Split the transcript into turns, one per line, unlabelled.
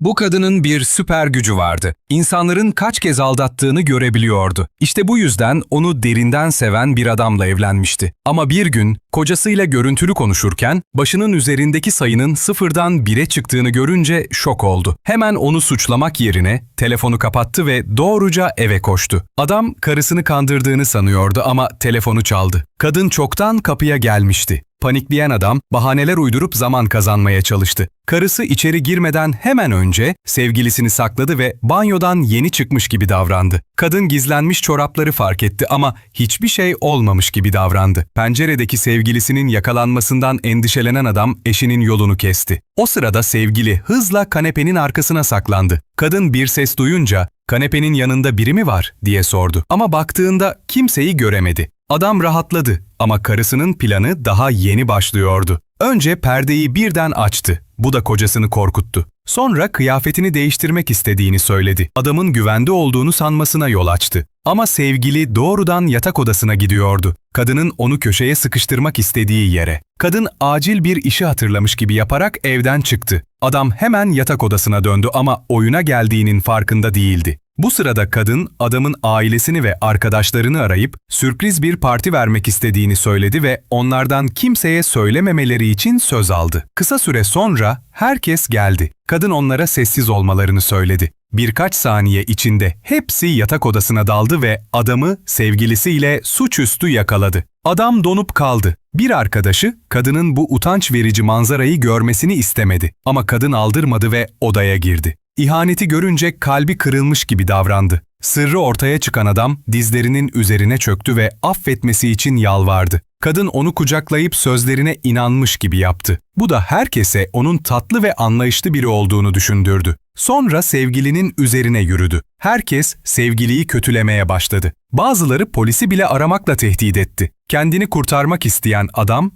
Bu kadının bir süper gücü vardı. İnsanların kaç kez aldattığını görebiliyordu. İşte bu yüzden onu derinden seven bir adamla evlenmişti. Ama bir gün kocasıyla görüntülü konuşurken başının üzerindeki sayının sıfırdan bire çıktığını görünce şok oldu. Hemen onu suçlamak yerine telefonu kapattı ve doğruca eve koştu. Adam karısını kandırdığını sanıyordu ama telefonu çaldı. Kadın çoktan kapıya gelmişti. Panikleyen adam bahaneler uydurup zaman kazanmaya çalıştı. Karısı içeri girmeden hemen önce sevgilisini sakladı ve banyodan yeni çıkmış gibi davrandı. Kadın gizlenmiş çorapları fark etti ama hiçbir şey olmamış gibi davrandı. Penceredeki sevgilisinin yakalanmasından endişelenen adam eşinin yolunu kesti. O sırada sevgili hızla kanepenin arkasına saklandı. Kadın bir ses duyunca kanepenin yanında biri mi var diye sordu. Ama baktığında kimseyi göremedi. Adam rahatladı ama karısının planı daha yeni başlıyordu. Önce perdeyi birden açtı. Bu da kocasını korkuttu. Sonra kıyafetini değiştirmek istediğini söyledi. Adamın güvende olduğunu sanmasına yol açtı. Ama sevgili doğrudan yatak odasına gidiyordu. Kadının onu köşeye sıkıştırmak istediği yere. Kadın acil bir işi hatırlamış gibi yaparak evden çıktı. Adam hemen yatak odasına döndü ama oyuna geldiğinin farkında değildi. Bu sırada kadın adamın ailesini ve arkadaşlarını arayıp sürpriz bir parti vermek istediğini söyledi ve onlardan kimseye söylememeleri için söz aldı. Kısa süre sonra herkes geldi. Kadın onlara sessiz olmalarını söyledi. Birkaç saniye içinde hepsi yatak odasına daldı ve adamı sevgilisiyle suçüstü yakaladı. Adam donup kaldı. Bir arkadaşı kadının bu utanç verici manzarayı görmesini istemedi ama kadın aldırmadı ve odaya girdi. İhaneti görünce kalbi kırılmış gibi davrandı. Sırrı ortaya çıkan adam dizlerinin üzerine çöktü ve affetmesi için yalvardı. Kadın onu kucaklayıp sözlerine inanmış gibi yaptı. Bu da herkese onun tatlı ve anlayışlı biri olduğunu düşündürdü. Sonra sevgilinin üzerine yürüdü. Herkes sevgiliyi kötülemeye başladı. Bazıları polisi bile aramakla tehdit etti. Kendini kurtarmak isteyen adam